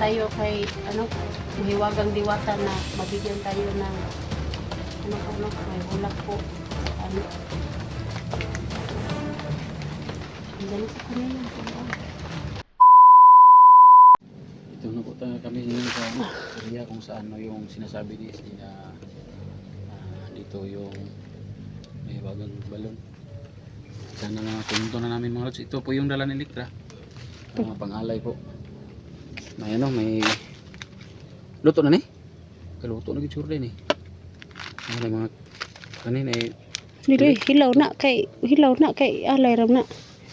tayo kay ano, mahiwagang diwata na mabigyan tayo ng ano po, ano, may hulak po. Ano. Andyan sa kanila. Ito na po tayo kami ngayon sa area kung saan no, yung sinasabi ni SD na ah, dito yung may bagang balon. Sana na pumunto na namin mga lods. Ito po yung dala ni Likra. Mga pangalay po. May ano, may luto na ni? Kaluto na gitsura din eh. Ano mga kanina eh. Dili, hilaw na kay hilaw na kay alay ram na.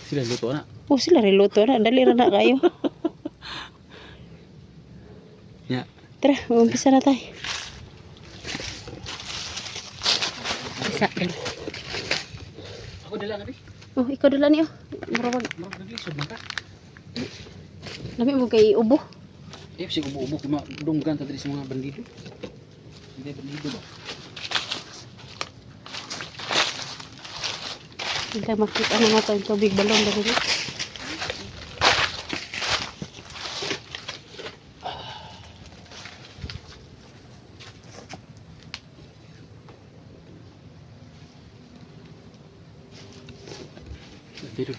Sila luto na. Oh, sila rin luto na. Dali ra na kayo. Ya. Tara, umpisa na tayo. Isa. Ako dala na. Oh, ikaw dala niyo. Murag Marag naglisod man ka. lami mo kay ubo. Eh, si ubo-ubo kuma dunggan tadi sa mga bandido. Hindi bandido ba? Hindi makita na nato yung tubig balon dali. Bandido.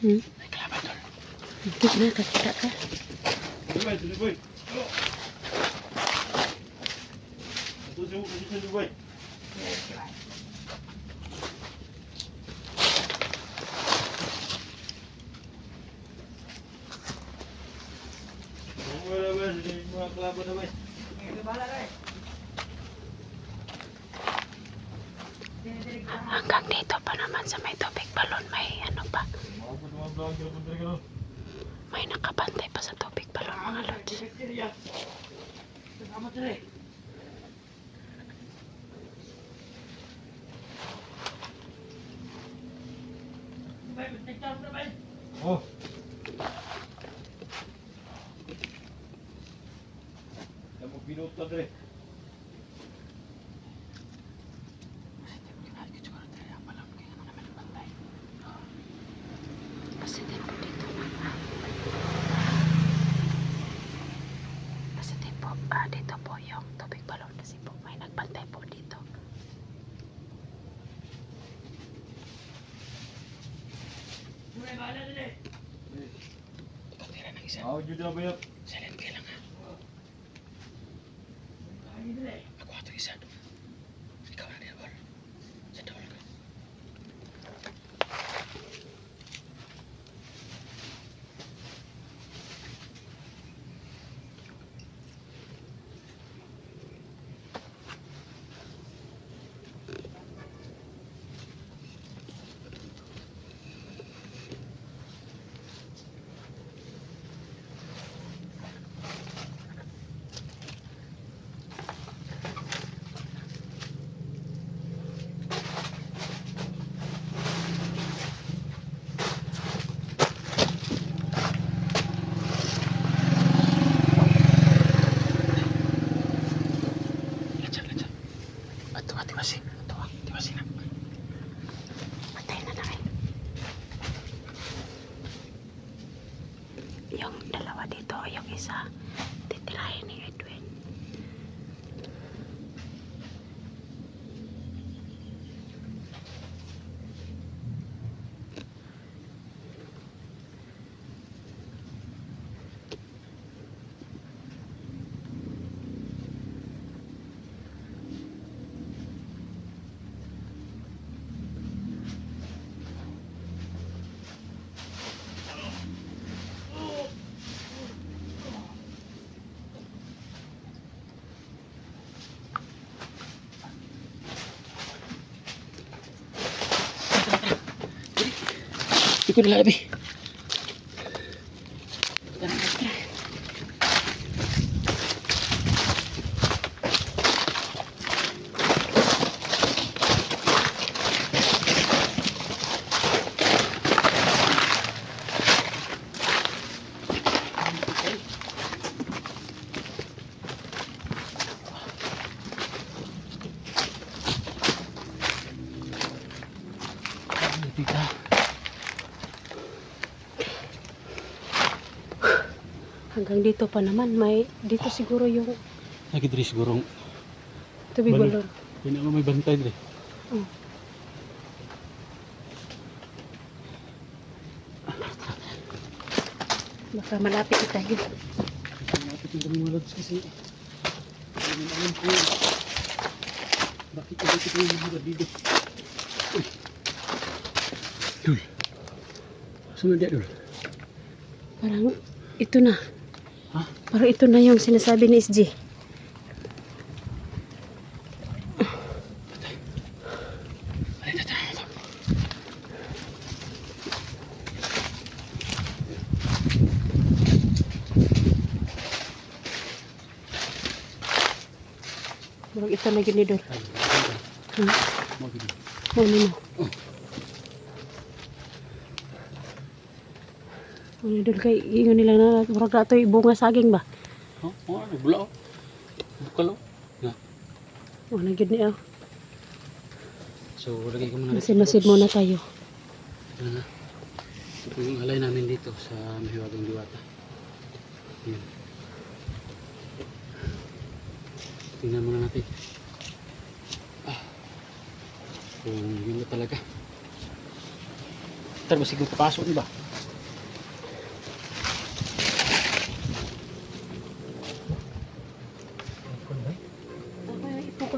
Hmm. May kalaban doon. Hindi na kakita ka. Hanggang dito pa naman sa may tubig balon may ano pa. May nakabantay pa sa tubig balon mga lods. Oh. Kamu pinuto dre. Kasi din po dito na. Kasi din po, ah, dito po yung tubig balon kasi po may nagbantay po dito. Tira ng isa. Ako jud good, Abby. Hanggang dito pa naman. May, dito siguro yung Lagi diri siguro. tubig Balon. Hindi naman may bantay diri. Oh. Baka malapit na tayo. Malapit na kami mga lods kasi hindi naman alam ko bakit ulit ito yung mga dito. Uy. Dul. Sunod dia dul. Parang ito na. Parang ito na yung sinasabi ni SG. Parang ito na ginidol. Hmm. Gid. Ano na? Ano dol kay ingon nila na murag ato bunga saging ba? Oh, oh, ano bula. oh. Bukal oh. Nga. Wala gyud ni ah. So, lagay ko muna. Masid-masid muna tayo. Ito na. Yung alay namin dito sa Mahiwagang Diwata. Yan. Tingnan muna natin. Ah. Kung yun na talaga. Tara, masigong papasok di ba?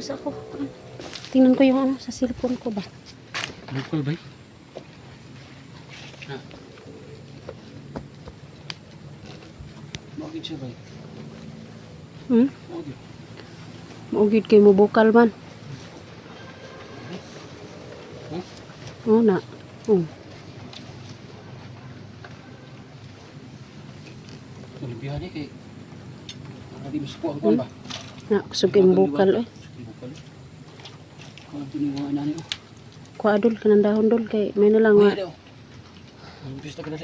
Ipokus ako. Tingnan ko yung ano sa cellphone ko ba. Bukal ba? Ha? Bakit siya ba? Hmm? Bakit? Maugid kay mo bukal man. Huh? Oo na. Oh. Olimpiyan eh kay Hindi mo suko ang kuwan ba? Na kusog kay mo bukal eh. Kung tinuwa na niyo. Kuha dol kanang dahon dol kay may na lang ang labi ka na.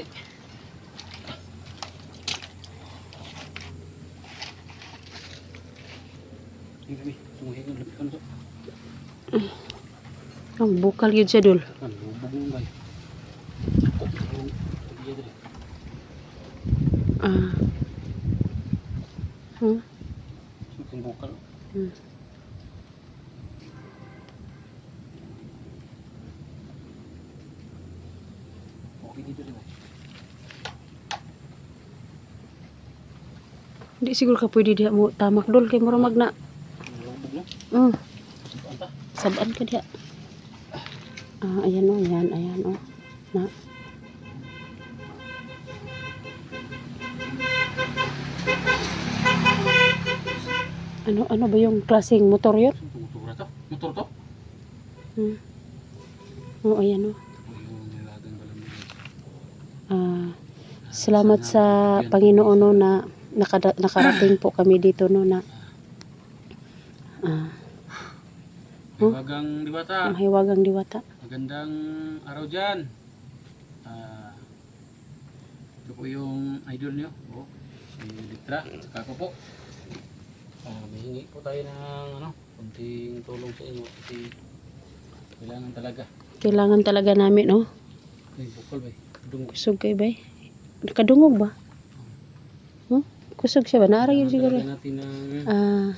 Ang bukal gyud siya dol. Kan, lubog mo bay. Oh, yung iya dali. Ah. Hmm? Sukang bukal. Hmm. Okay dito rin. Di siguro ka pwede diha mo tamak dol kay mura magna. Mm. Saban ka diha. Ah, ayan o, ayan, ayan o. Na. Ano ano ba yung klaseng motor yun? Motor to? Motor to? Hmm. Oo, ayan o. Yung nilagang balam niya. Ah, salamat sa Panginoon no, na nakada, nakarating po kami dito no na ah, Mahiwagang diwata. mahiwagang diwata. Magandang araw dyan. Ah, ito po yung idol nyo. Oh, si Litra. Saka ko po. Ah, mahingi po tayo ng ano, kunting tulong sa inyo kasi kailangan talaga. Kailangan talaga namin no. Ay, bukal ba? Kusog kay bay. Nakadungog ba? Kusog siya ba? Naara yun siguro. Kailangan natin ng Ah,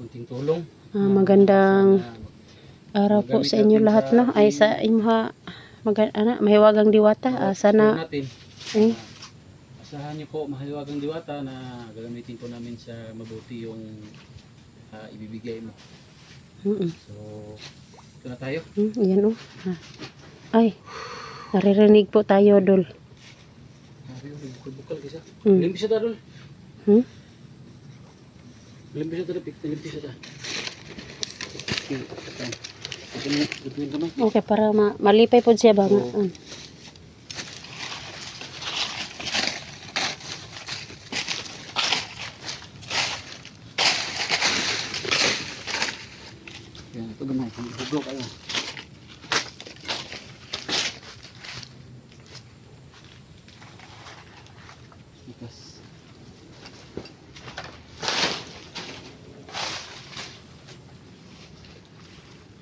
kunting tulong. ah, magandang araw po sa inyo lahat no. Ay sa inyo ha. Mag ana, mahiwagang diwata. Ah, sana natin. eh, Asahan niyo po, mahiwagang diwata na gagamitin po namin sa mabuti yung ah, ibibigay mo. mm, So, ito na tayo. mm, yan oh. Ah. Ay, naririnig po tayo dol. Bukal-bukal kasi. Mm. Limpis siya dol. Hmm? Limpis siya dol, limpis siya. Okay, ito. Ito ito para ma malipay po siya ba? nga? Oo. Mm. Yan, ito gamay. Huglo kayo. Ikas.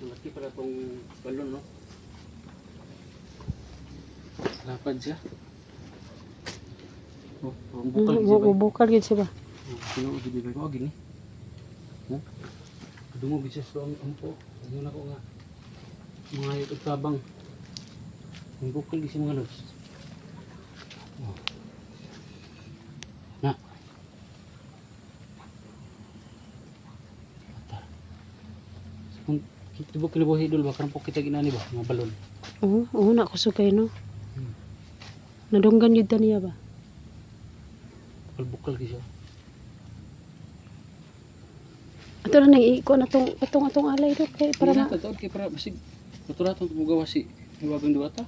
Malaki pala tong balon, no? Lapad siya. Oh, ang bukal Mm, gid siya ba? bukal gid siya ba? Oh, Sino gid ba ko gini? Mo? Dungo gid siya sa ampo. Ano na ko nga. Mga yung tabang. Ang bukal gid siya mga lods. Oh. Na. Kung kitubok kinabuhi dul ba karang po kita ginani ba mga balon. Oo, oo na ko sugay no. Nadunggan yun ta niya ba? Bukal-bukal siya. Ato na nang iiko na tong atong atong alay do kay para na kay para basig naturaton mo si hiwagang duwata.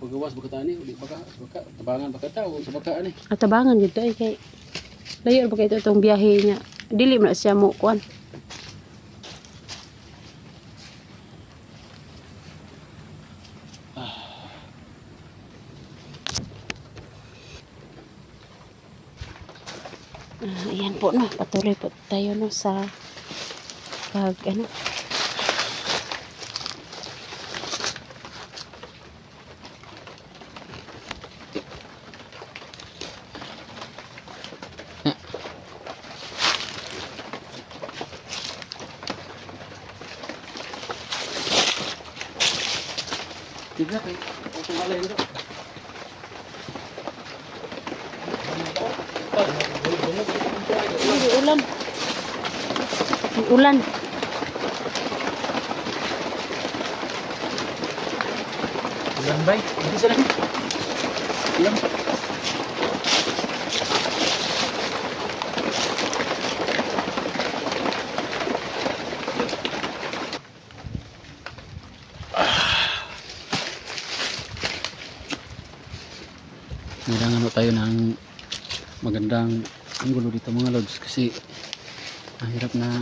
Pagawas baka tani uli baka baka tabangan baka ta sa baka ani. atabangan jud to ay kay layo ba kay ito itong biyahe niya. Dili man na siya mo kuan. Ah, ayan po no, patuloy po tayo no sa pag ano Tiga kay o tumalay dito. Ay, ulan. Ay, ulan. Ulan bay, hindi sa lagi. Ulan. Kailangan mo tayo ng magandang anggulo dito mga lods kasi mahirap na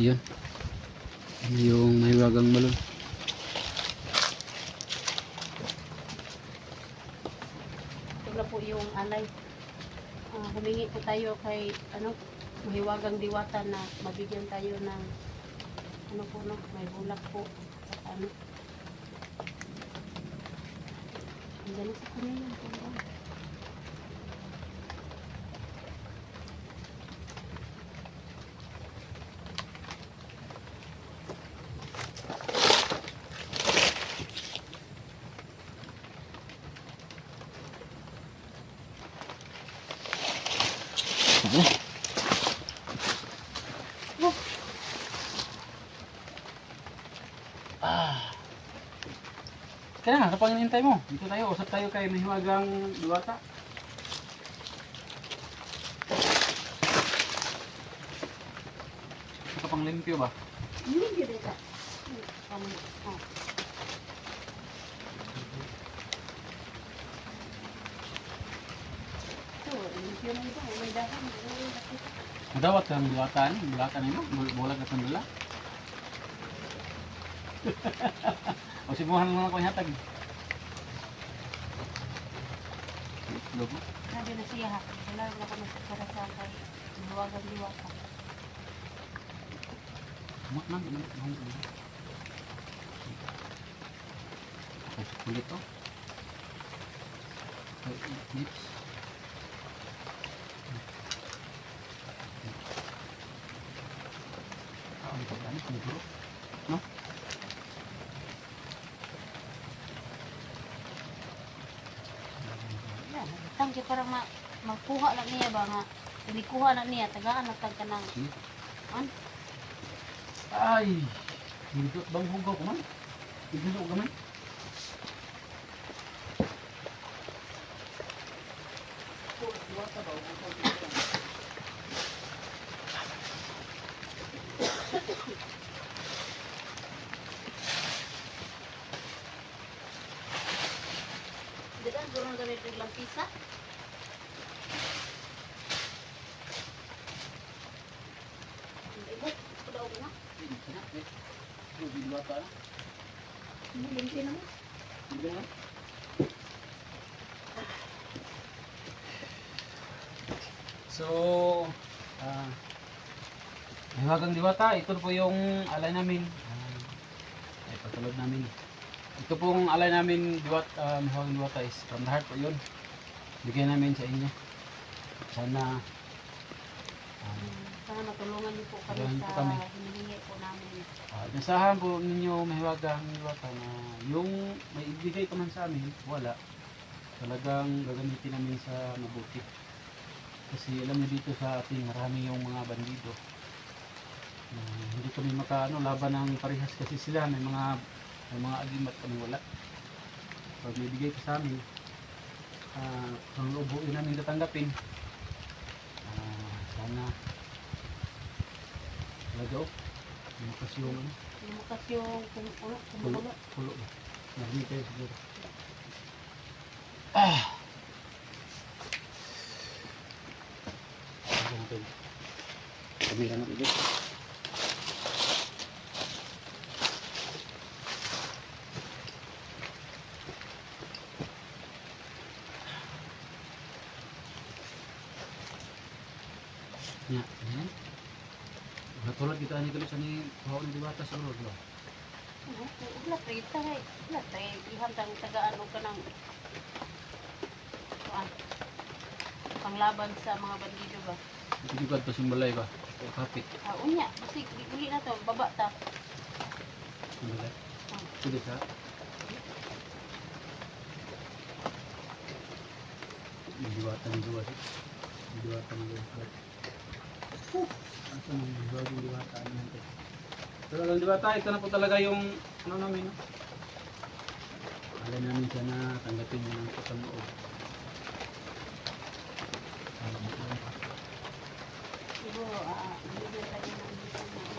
yun yung mahiwagang balon Ito na po yung alay. Ah, humingi po tayo kay ano, mahiwagang diwata na mabigyan tayo ng ano po no, may bulak po. At ano. Ang galing sa kanya yun. Ano. Ah. Kaya nga, hinihintay mo, dito tayo, usap tayo kay Mahiwagang Duwata. Ito pang limpyo ba? Hindi yun ito. Um, oh. Ito, limpyo na ito. May dahan. May nakita. Madawat ka ng duwata ni, bulata na mo, bulag ka ng dala. o sibuhan mo na ko hatag. Log mo. Sabi na siya. Wala na ako nasakara sa kay Mahiwagang diwata. Mak nang nang nang. Okay, kulit to. Okay, lips. Ah, ang pagdami siguro. No? Yan, tangke para ma magkuha na niya ba nga. Ilikuha na niya, tagaan na tag kanang. Sige. An? Ay, dito bang hugaw ko man? Dito ko man. Durang gamit biglang pisa. Ibot, kudaw ko na. Limpi naman. So, ah, Mahiwagang Diwata, ito po yung alay namin. Ah, ay patulog namin. Ito pong alay namin diwat, uh, mahawang diwata is from the heart po yun. Bigay namin sa inyo. Sana ah, Mm, Sana matulungan niyo po kami Tulungan po sa kami. hinihingi po namin. Ah, nasahan po ninyo mahiwagang diwata na yung may ibigay pa man sa amin, wala. Talagang gagamitin namin sa mabuti. Kasi alam niyo dito sa ating marami yung mga bandido. Na hindi kami makaano laban ng parehas kasi sila may mga may mga agimat kami wala. Pag may bigay pa sa amin, ah, ang ubuin namin tatanggapin. Ah, sana talaga oh, lumakas yung ano, Lumakas yung kum- Pulo. kumukulo. Pulo ba? Narinig kayo siguro. Ah! Lagyan natin. Sabihan natin dito. Ya, yan. Katulad kita ni kalau sani bawa ni diwata sa ulo, di ba? Ano, Wala tayo tayo. Wala tayo. Ihantang tagaan o ka ng. Panglaban sa mga bandido ba? Itigad pa simbalay ba? O kapit. Ah, unya. Kasi uli na to. Baba ta. Simbalay. Ah. Pwede ka? Diwata ng duwa. Diwata ng duwa. Asa ng duwa ng diwata? Ano yan? te? Pero ang diwata, ito na po talaga yung ano namin. No? Alay namin siya na tanggapin niya ng katanoob. Para matulong ka. Siguro, ah, bibigyan tayo ng dito na.